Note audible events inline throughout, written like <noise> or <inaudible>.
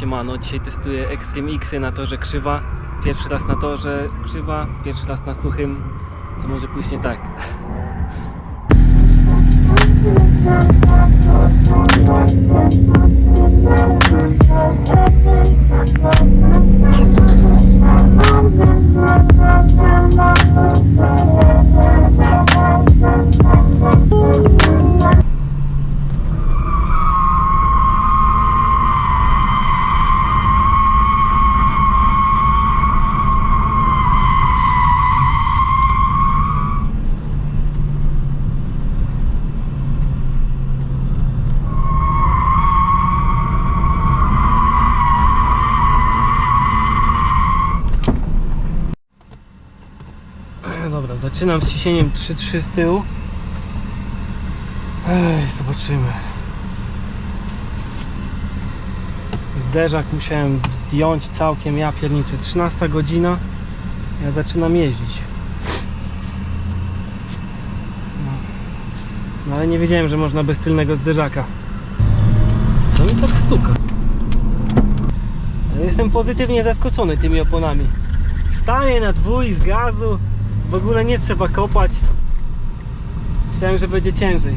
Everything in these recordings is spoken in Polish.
Siemano, dzisiaj testuję Extreme X na torze krzywa. Pierwszy raz na torze krzywa, pierwszy raz na suchym, co może pójść nie tak. Zaczynam z ciśnieniem 3-3 z tyłu. Ej, zobaczymy. Zderzak musiałem zdjąć całkiem, ja pierniczę. 13 godzina, ja zaczynam jeździć. No. no ale nie wiedziałem, że można bez tylnego zderzaka. Co mi tak stuka? Jestem pozytywnie zaskoczony tymi oponami. Wstaję na dwój z gazu, w ogóle nie trzeba kopać. Myślałem, że będzie ciężej.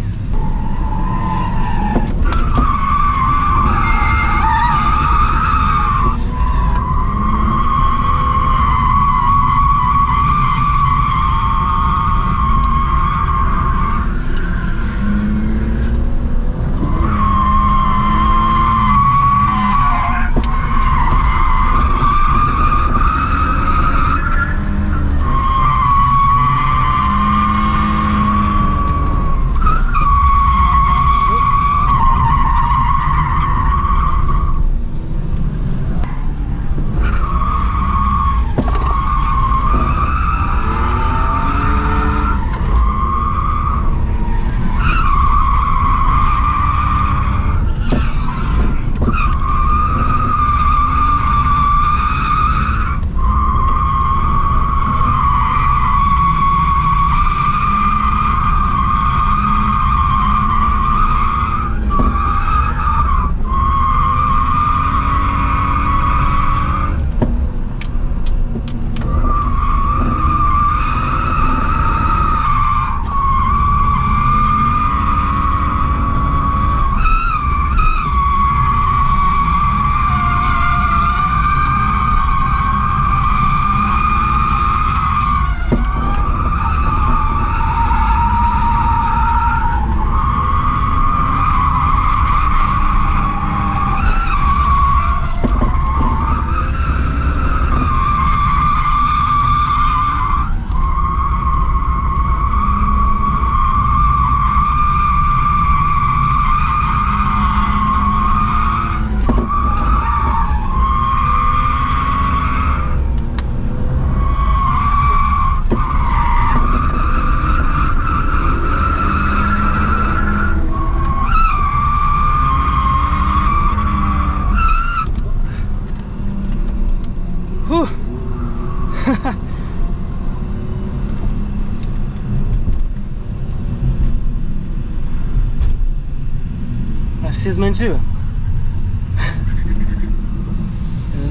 Zmęczyłem.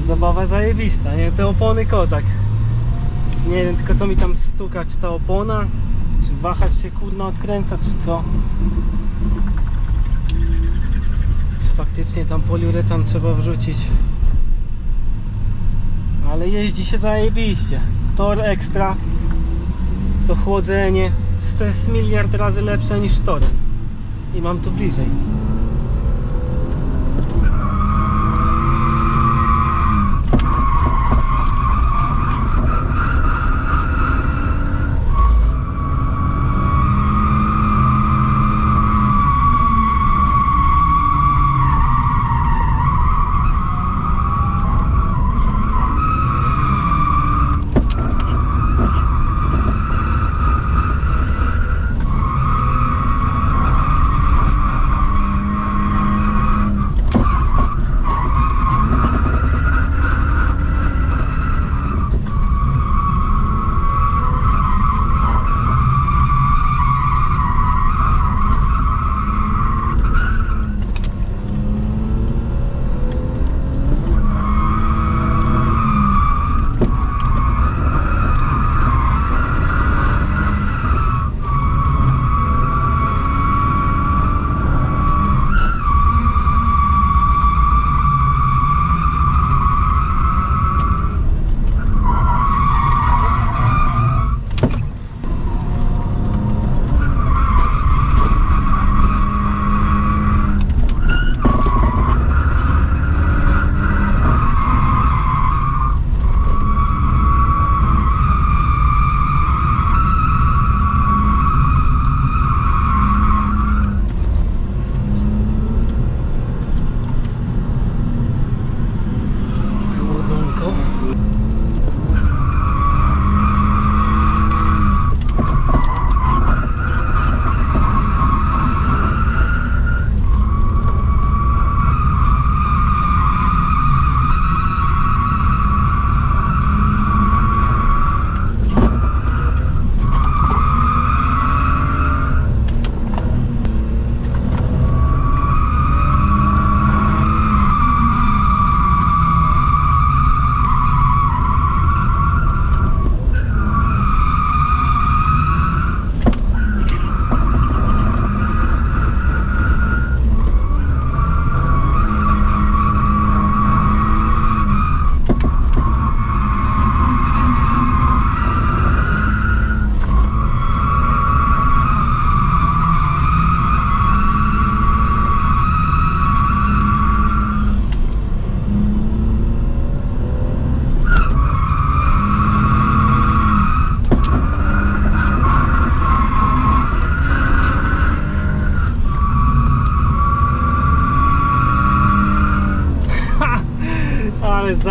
Zabawa zajebista, nie? Te opony kozak. Nie wiem tylko co mi tam stuka, czy ta opona, czy wahacz się kurna odkręca, czy co. Czy faktycznie tam poliuretan trzeba wrzucić. Ale jeździ się zajebiście. Tor ekstra, to chłodzenie, to jest miliard razy lepsze niż torem. I mam tu bliżej.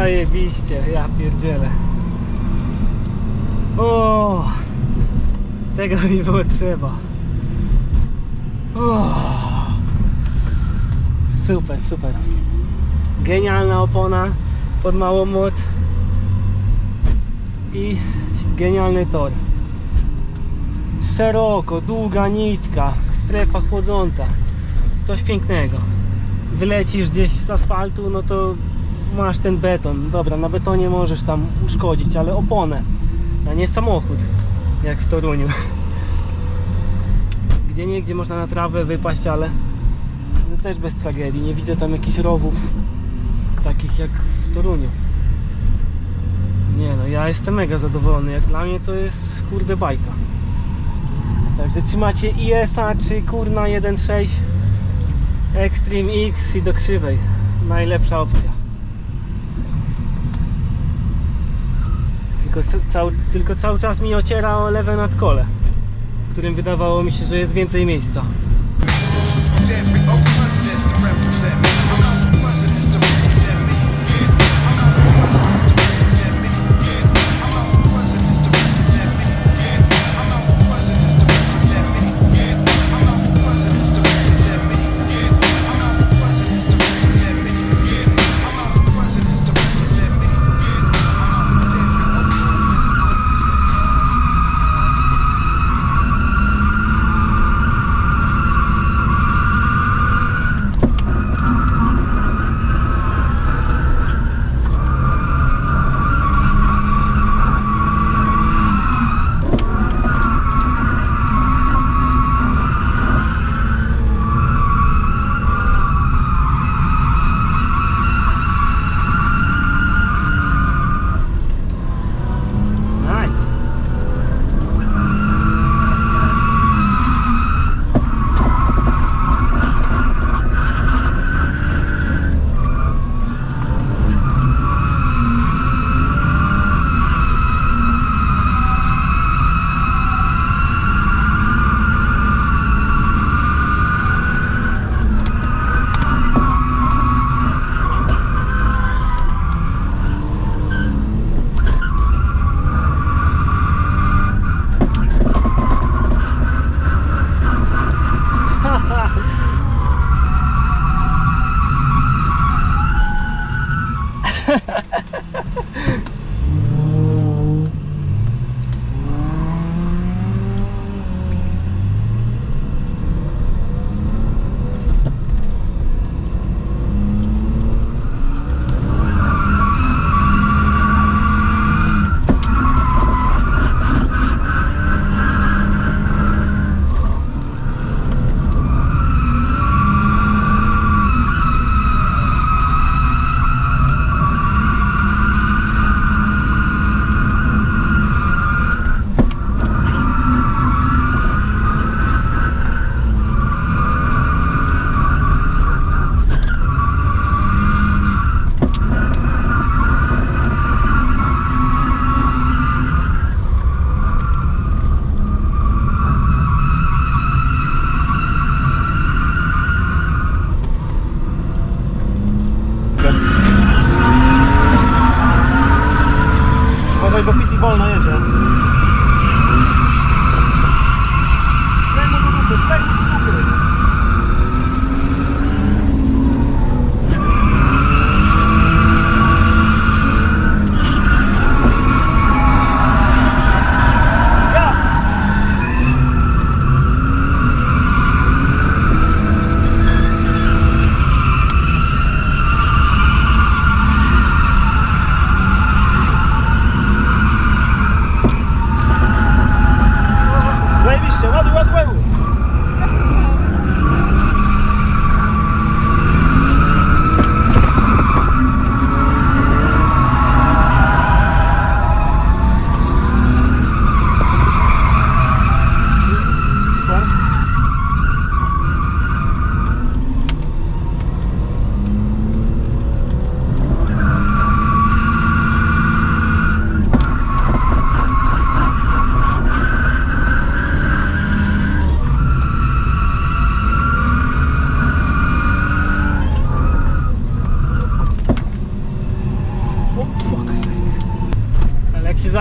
Zajebiście, ja pierdzielę. O, tego mi było trzeba. O, super, super. Genialna opona pod małą moc i genialny tor. Szeroko, długa nitka, strefa chłodząca. Coś pięknego. Wylecisz gdzieś z asfaltu, no to masz ten beton. Dobra, na betonie możesz tam uszkodzić, ale oponę, a nie samochód, jak w Toruniu. <laughs> Gdzie nie, gdzie można na trawę wypaść, ale no też bez tragedii. Nie widzę tam jakichś rowów takich jak w Toruniu. Nie no, ja jestem mega zadowolony. Jak dla mnie to jest kurde bajka. Także czy macie IS-a, czy kurna 1.6 Extreme X i do krzywej. Najlepsza opcja. Tylko, tylko cały czas mi ociera o lewe nadkole, w którym wydawało mi się, że jest więcej miejsca.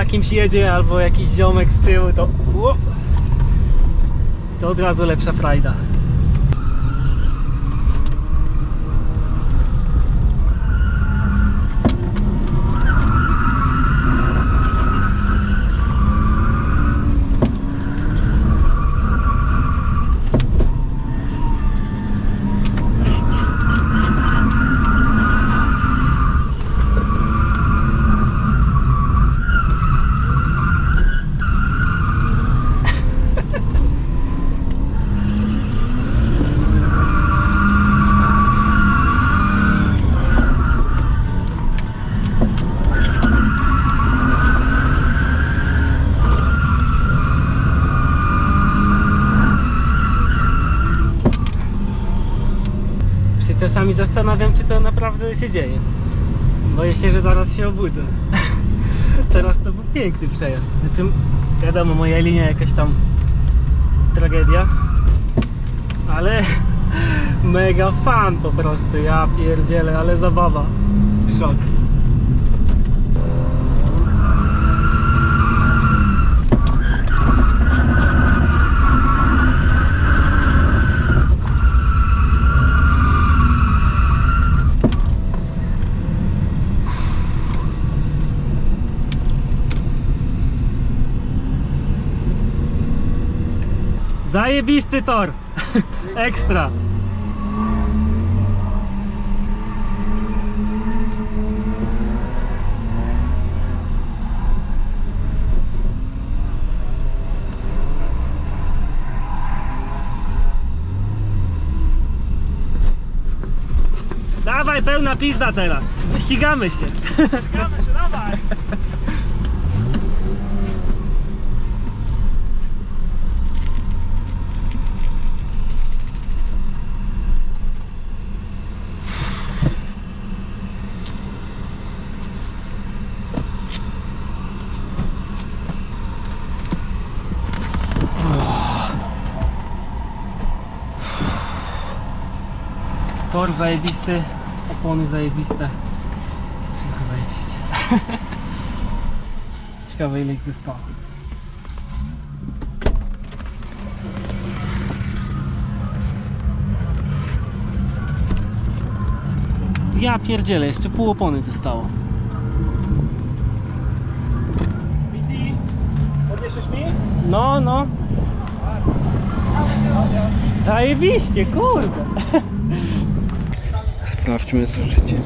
Za kimś jedzie albo jakiś ziomek z tyłu, to to od razu lepsza frajda. się czasami zastanawiam, czy to naprawdę się dzieje. Boję się, że zaraz się obudzę. <laughs> Teraz to był piękny przejazd. Znaczy, wiadomo, moja linia jakaś tam tragedia, ale <laughs> mega fan po prostu. Ja pierdzielę, ale zabawa. Szok. Zajebisty tor! <laughs> Ekstra! Dawaj, pełna pizda teraz! Ścigamy się! Ścigamy się, dawaj! <laughs> Tor zajebisty, opony zajebiste. Wszystko zajebiście. <laughs> Ciekawe ile ich zostało. Ja pierdzielę, jeszcze pół opony zostało. Witi, podniesiesz mi? No, no. Zajebiście, kurde. <laughs> Sprawdźmy zużycie.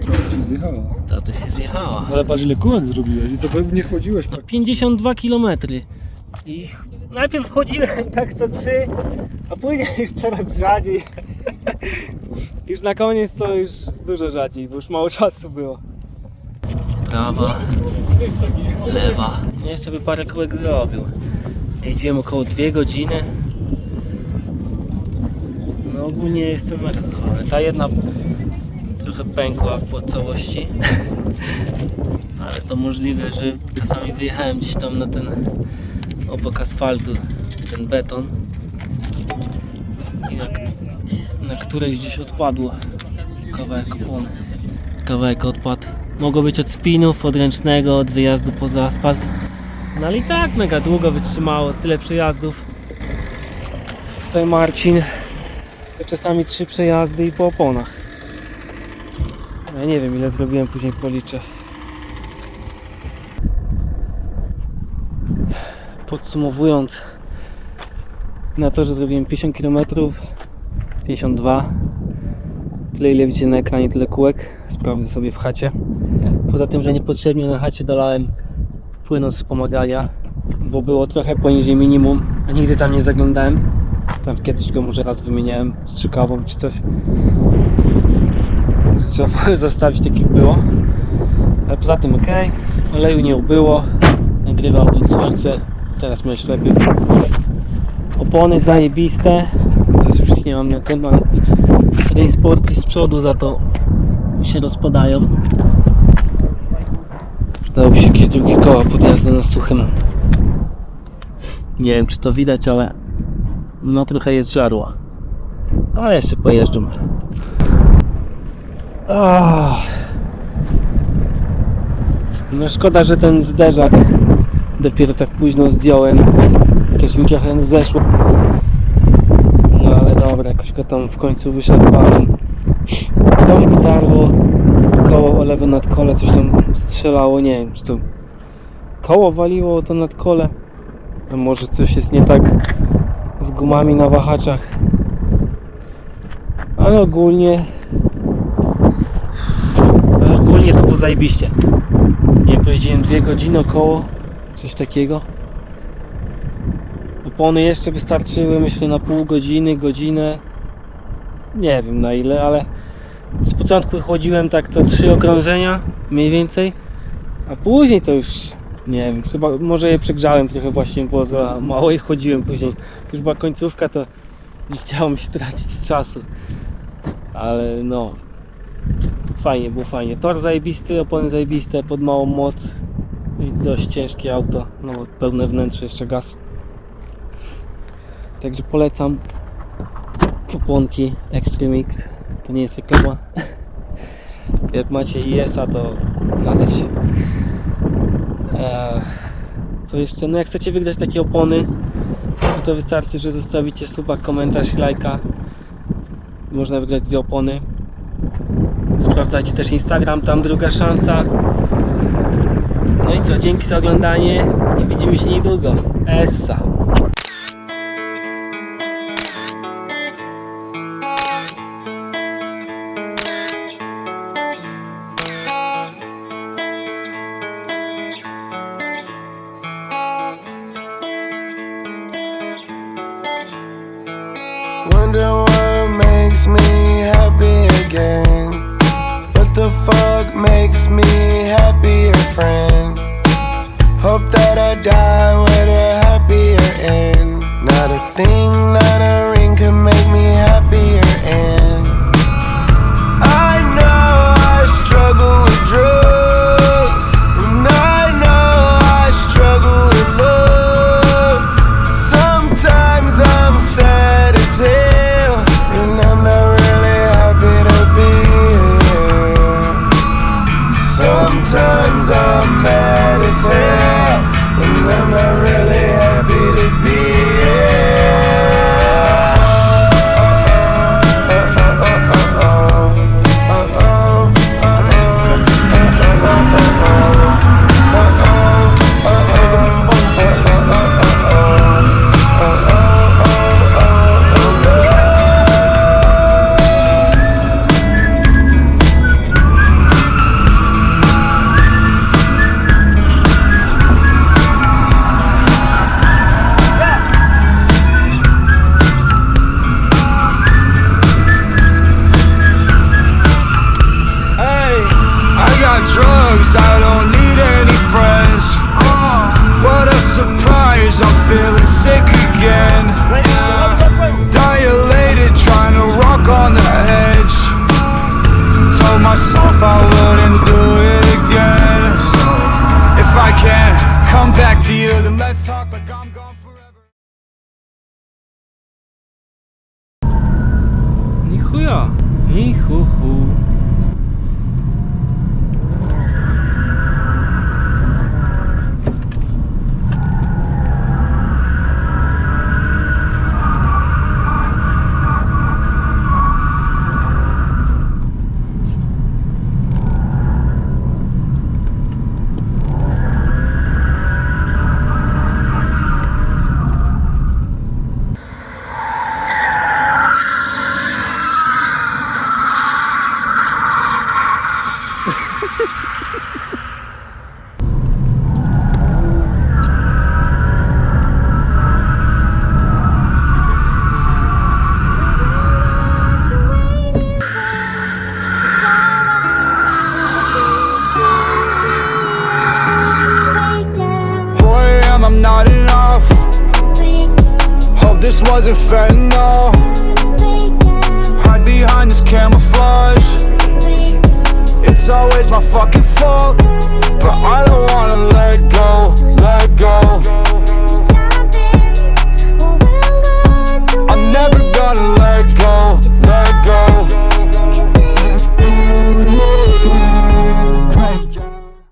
Trochę ci zjechała. To to się zjechała. Ale patrz ile kółek zrobiłeś i to pewnie chodziłeś No, tak. 52 km. I najpierw chodziłem <laughs> tak co 3, a później już coraz rzadziej. <laughs> już na koniec to już dużo rzadziej, bo już mało czasu było. Prawa, lewa. Jeszcze by parę kółek zrobił. Jeździłem około 2 godziny. Ogólnie jestem mega zadowolony. Ta jedna trochę pękła po całości. <laughs> Ale to możliwe, że czasami wyjechałem gdzieś tam na ten obok asfaltu, ten beton i na, na któreś gdzieś odpadło kawałek opony. Kawałek. Mogło być od spinów, od ręcznego, od wyjazdu poza asfalt. No ale i tak mega długo wytrzymało, tyle przejazdów. Jest Tutaj Marcin. To czasami trzy przejazdy i po oponach. Ja nie wiem ile zrobiłem, później policzę. Podsumowując, na to, że zrobiłem 50 km, 52, tyle ile widzicie na ekranie, tyle kółek, sprawdzę sobie w chacie. Poza tym, że niepotrzebnie na chacie dolałem płynu z wspomagania, bo było trochę poniżej minimum, a nigdy tam nie zaglądałem. Tam kiedyś go może raz wymieniałem z trzykawą czy coś. Trzeba <laughs> zostawić tak jak było. Ale poza tym ok, oleju nie ubyło, nagrywał ten słońce, teraz miałeś lepiej. Opony zajebiste, teraz już nie mam na tym, ale z przodu za to się rozpadają. Przydałoby się jakieś drugie koła pod jazdę na suchym. Nie wiem czy to widać, ale no trochę jest żarła. Ale jeszcze pojeżdżam. Ah. No szkoda, że ten zderzak dopiero tak późno zdjąłem. Też mi trochę zeszło. No ale dobra, jakoś go tam w końcu wyszarpałem. Coś mi tarło, koło o lewe nadkole, coś tam strzelało, nie wiem, czy to koło waliło to nadkole. A może coś jest nie tak z gumami na wahaczach. Ale ogólnie ogólnie to było zajebiście. Nie pojeździłem dwie godziny około, coś takiego. Opony jeszcze wystarczyły, myślę, na pół godziny, godzinę. Nie wiem na ile, ale z początku chodziłem tak co trzy okrążenia, mniej więcej. A później to już, nie wiem, chyba może je przegrzałem trochę właśnie, bo za mało ich chodziłem później. Jak już była końcówka, to nie chciało mi się tracić czasu. Ale no, fajnie, było fajnie. Tor zajebisty, opony zajebiste, pod małą moc. I dość ciężkie auto, no pełne wnętrze, jeszcze gaz. Także polecam kuponki Extremix. To nie jest reklama. <laughs> Jak macie IS-a, to nadać się. Eee, co jeszcze? No jak chcecie wygrać takie opony, no to wystarczy, że zostawicie suba, komentarz i lajka. Można wygrać dwie opony. Sprawdzajcie też Instagram, tam druga szansa. No i co, dzięki za oglądanie i widzimy się niedługo. Essa. Chuja. Ni hu hu. doesn't